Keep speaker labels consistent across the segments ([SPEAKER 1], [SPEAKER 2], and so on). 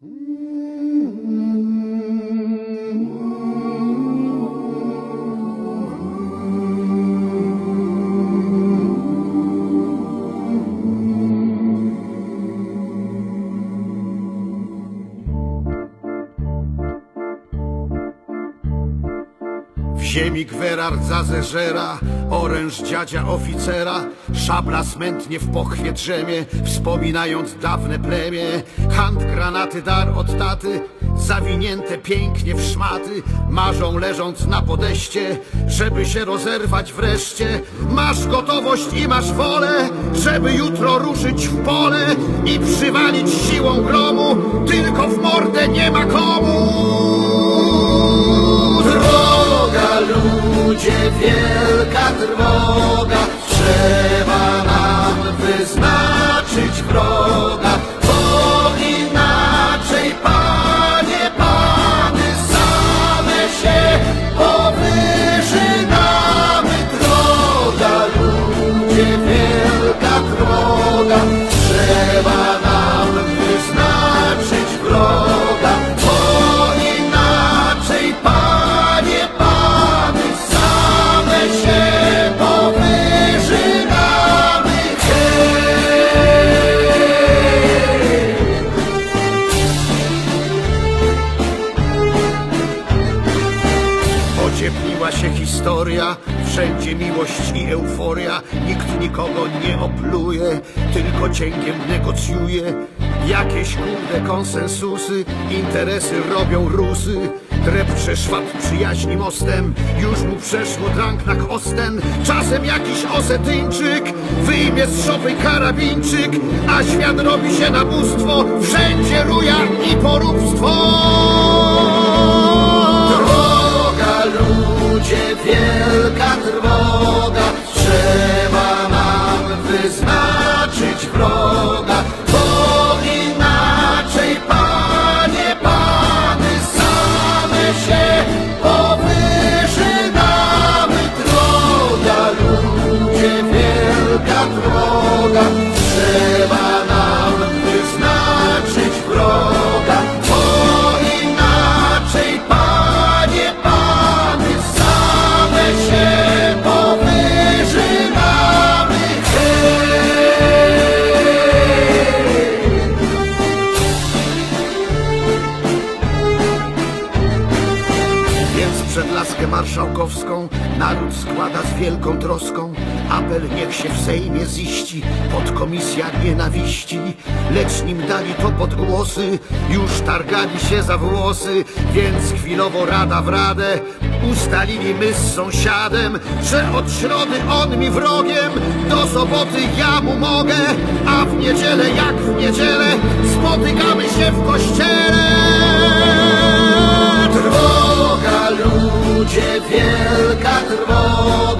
[SPEAKER 1] W ziemi Gwerard zazeżera, oręż dziadzia oficera, szabla smętnie w pochwie drzemie, wspominając dawne plemię. Hand granaty dar od taty, zawinięte pięknie w szmaty, marzą leżąc na podeście, żeby się rozerwać wreszcie. Masz gotowość i masz wolę, żeby jutro ruszyć w pole i przywalić siłą gromu, tylko w mordę nie ma komu. Ociepliła się historia, wszędzie miłość i euforia. Nikt nikogo nie opluje, tylko cięgiem negocjuje. Jakieś kurde konsensusy, interesy robią rusy. Drepcze szwab przyjaźni mostem, już mu przeszło drank na kosten. Czasem jakiś osetyńczyk wyjmie z szopy karabińczyk, a świat robi się na bóstwo, wszędzie ruja i poróbstwo. this laskę marszałkowską naród składa z wielką troską. Apel niech się w Sejmie ziści podkomisja nienawiści. Lecz nim dali to podgłosy już targali się za włosy. Więc chwilowo rada w radę ustalili my z sąsiadem że od środy on mi wrogiem do soboty ja mu mogę a w niedzielę jak w niedzielę spotykamy się w kościele. Trwoga, ludzie, wielka trwoga,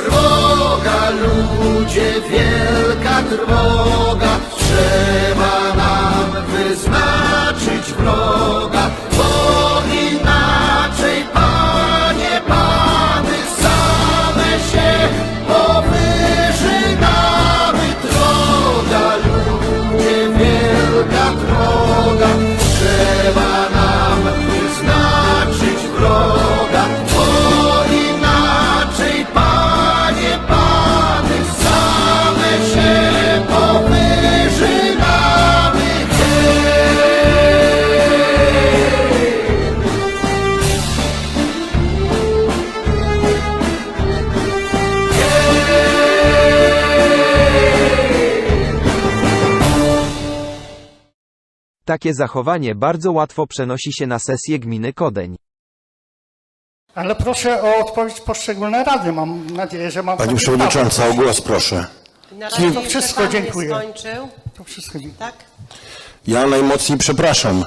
[SPEAKER 1] Trwoga, ludzie, wielka trwoga,
[SPEAKER 2] takie zachowanie bardzo łatwo przenosi się na sesję gminy Kodeń.
[SPEAKER 3] Ale proszę o odpowiedź poszczególne rady. Mam nadzieję, że mam
[SPEAKER 4] Pani
[SPEAKER 3] takie
[SPEAKER 4] Przewodnicząca, o głos proszę.
[SPEAKER 5] Na razie jeszcze
[SPEAKER 3] wszystko,
[SPEAKER 5] pan
[SPEAKER 3] dziękuję.
[SPEAKER 5] Skończył.
[SPEAKER 3] To wszystko.
[SPEAKER 5] tak?
[SPEAKER 4] Ja najmocniej przepraszam.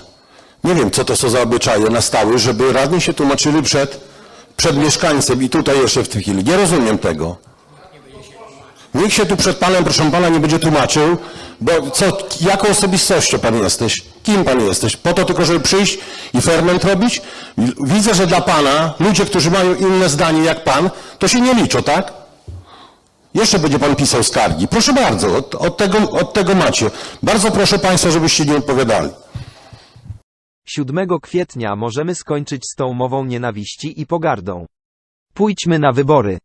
[SPEAKER 4] Nie wiem, co to są za obyczaje na stałe, żeby radni się tłumaczyli przed, przed mieszkańcem i tutaj jeszcze w tej chwili. Nie rozumiem tego. Nikt się tu przed panem, proszę pana, nie będzie tłumaczył, bo co, jaką osobistością pan jesteś? Kim pan jesteś? Po to tylko, żeby przyjść i ferment robić? Widzę, że dla pana ludzie, którzy mają inne zdanie jak pan, to się nie liczą, tak? Jeszcze będzie pan pisał skargi. Proszę bardzo, od, od, tego, od tego macie. Bardzo proszę państwa, żebyście nie odpowiadali.
[SPEAKER 2] 7 kwietnia możemy skończyć z tą mową nienawiści i pogardą. Pójdźmy na wybory.